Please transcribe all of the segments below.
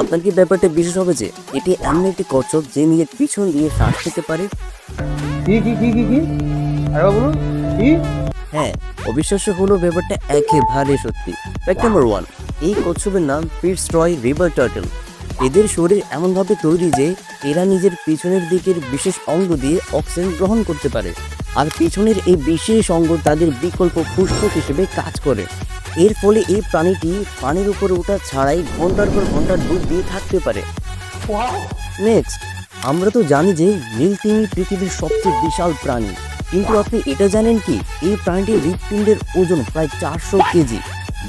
আপনার কি ব্যাপারটা বিশেষ হবে যে এটি এমন একটি কচ্ছপ যে নিজের পিছন দিয়ে শ্বাস খেতে পারে? কি কি কি কি কি? আরে বলুন কি? হ্যাঁ অবিশ্বাস্য হলো ব্যাপারটা একেবারে সত্যি। ফ্যাক্ট নাম্বার ওয়ান এই কচ্ছপের নাম ফিটস ট্রয় রিভার টার্টল এদের শরীর এমনভাবে তৈরি যে এরা নিজের পিছনের দিকের বিশেষ অঙ্গ দিয়ে অক্সিজেন গ্রহণ করতে পারে। আর পিছনের এই বিশেষ অঙ্গ তাদের বিকল্প ফুসফুস হিসেবে কাজ করে। এর ফলে এই প্রাণীটি পানির উপরে ওঠা ছাড়াই ঘণ্টার পর ঘণ্টার ডুব দিয়ে থাকতে পারে। নেক্সট আমরা তো জানি যে নীলতিমি পৃথিবীর সবচেয়ে বিশাল প্রাণী। কিন্তু আপনি এটা জানেন কি? এই প্রাণীটির হৃৎপিণ্ডের ওজন প্রায় চারশো কেজি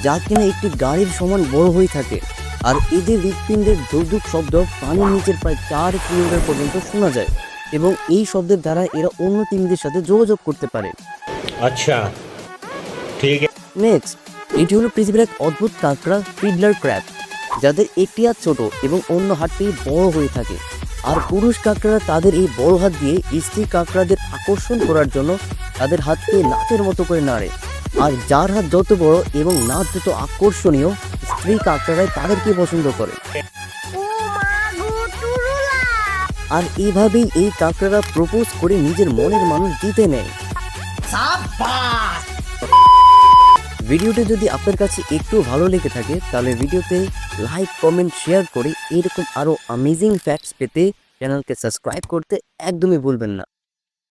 যা কিনা একটি গাড়ির সমান বড় হয়ে থাকে। আর এদের হৃৎপিণ্ডের ধুকধুক শব্দ পানির নিচের প্রায় চার কিলোমিটার পর্যন্ত শোনা যায়। এবং এই শব্দের দ্বারা এরা অন্য তিমিদের সাথে যোগাযোগ করতে পারে। আচ্ছা ঠিক নেক্সট এটি হলো পৃথিবীর এক অদ্ভুত কাঁকড়া ফিডলার ক্র্যাব, যাদের একটি হাত ছোট এবং অন্য হাতটি বড় হয়ে থাকে। আর পুরুষ কাঁকড়ারা তাদের এই বড় হাত দিয়ে স্ত্রী কাঁকড়াদের আকর্ষণ করার জন্য তাদের হাতকে নাচের মতো করে নাড়ে। আর যার হাত যত বড় এবং নাচ যত আকর্ষণীয়, স্ত্রী কাঁকড়ারাই তাদেরকে পছন্দ করে। আর এইভাবেই এই কাঁকড়ারা প্রপোজ করে নিজের মনের মানুষ জিতে নেয়। ভিডিওটি যদি আপনার কাছে একটু ভালো লেগে থাকে, তাহলে ভিডিওতে লাইক কমেন্ট শেয়ার করে এরকম আরও অ্যামেজিং ফ্যাক্টস পেতে চ্যানেলকে সাবস্ক্রাইব করতে একদমই ভুলবেন না।